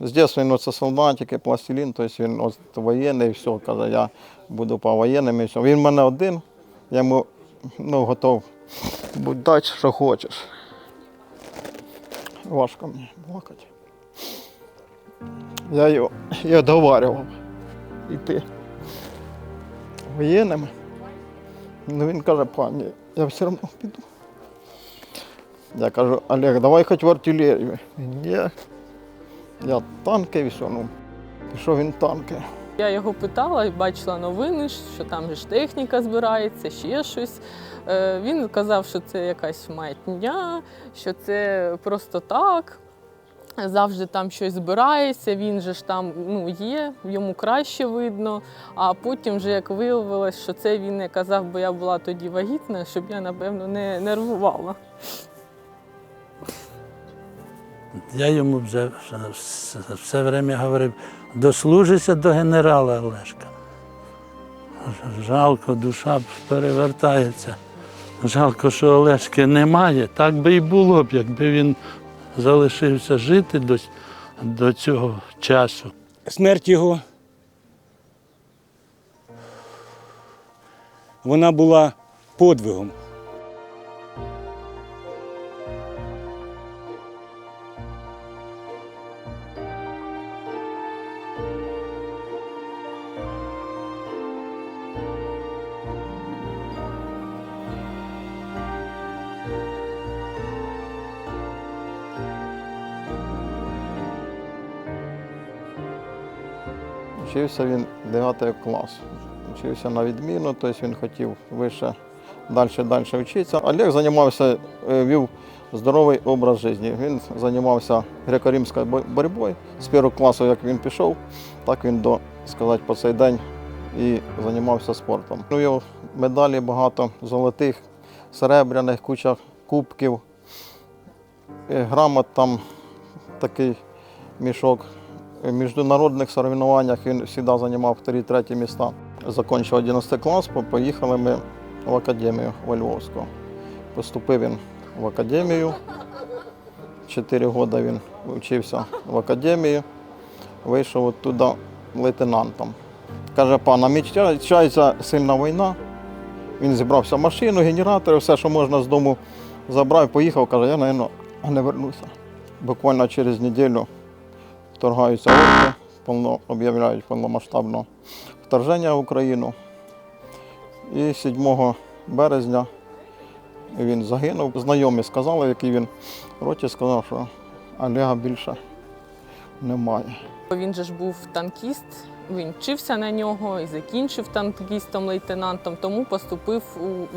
він з дитинства він оце солдатики, пластилін, тобто він от воєнний, все, каже, я буду по воєнним і все. Він в мене один, я йому ну, готов будь дати, що хочеш. Важко мені плакати. Я його і договарював йти воєнними. Ну він каже, пані, я все одно піду. Я кажу, Олег, давай хоч в артилерію. Ні. Я танки ну. Пішов він танки. Я його питала бачила новини, що там ж техніка збирається, ще щось. Е, Він казав, що це якась маятня, що це просто так. Завжди там щось збирається, він же ж там ну, є, йому краще видно. А потім, вже як виявилось, що це він не казав, бо я була тоді вагітна, щоб я, напевно, не нервувала. Я йому вже все, время говорив, дослужися до генерала Олешка. Жалко, душа перевертається. Жалко, що Олешки немає. Так би і було б, якби він залишився жити до, до цього часу. смерть його. Вона була подвигом. Вчився він 9 клас. Вчився на відміну, тобто він хотів вище далі далі вчитися. Олег займався, е, вів здоровий образ життя. Він займався греко-римською боротьбою. З першого класу, як він пішов, так він до сказати, по цей день і займався спортом. У його медалі багато золотих, серебряних, куча кубків, е, грамот там такий мішок. В міжнародних соревнованнях він завжди займав вторі-треті міста. Закінчив 11 клас, поїхали ми в академію во Львовську. Поступив він в академію. Чотири роки він вчився в академії, вийшов оттуда лейтенантом. Каже, пан, намічається сильна війна. Він зібрався в машину, генератори, все, що можна з дому забрав, поїхав, каже, я, мабуть, не вернуся. Буквально через неділю вторгаються орки, повно, об'являють повномасштабне вторження в Україну. І 7 березня він загинув. Знайомі сказали, який він в роті сказав, що Олега більше немає. Він же ж був танкіст, він вчився на нього і закінчив танкістом лейтенантом, тому поступив у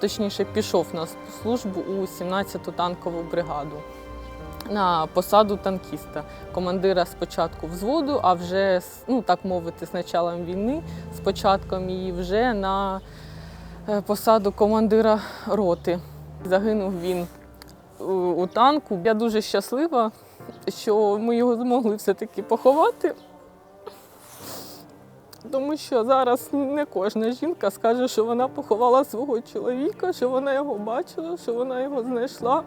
точніше пішов на службу у 17-ту танкову бригаду на посаду танкіста, командира спочатку взводу, а вже ну так мовити, з началом війни, з початком її вже на е, посаду командира роти. Загинув він у, у танку. Я дуже щаслива, що ми його змогли все-таки поховати. Тому що зараз не кожна жінка скаже, що вона поховала свого чоловіка, що вона його бачила, що вона його знайшла.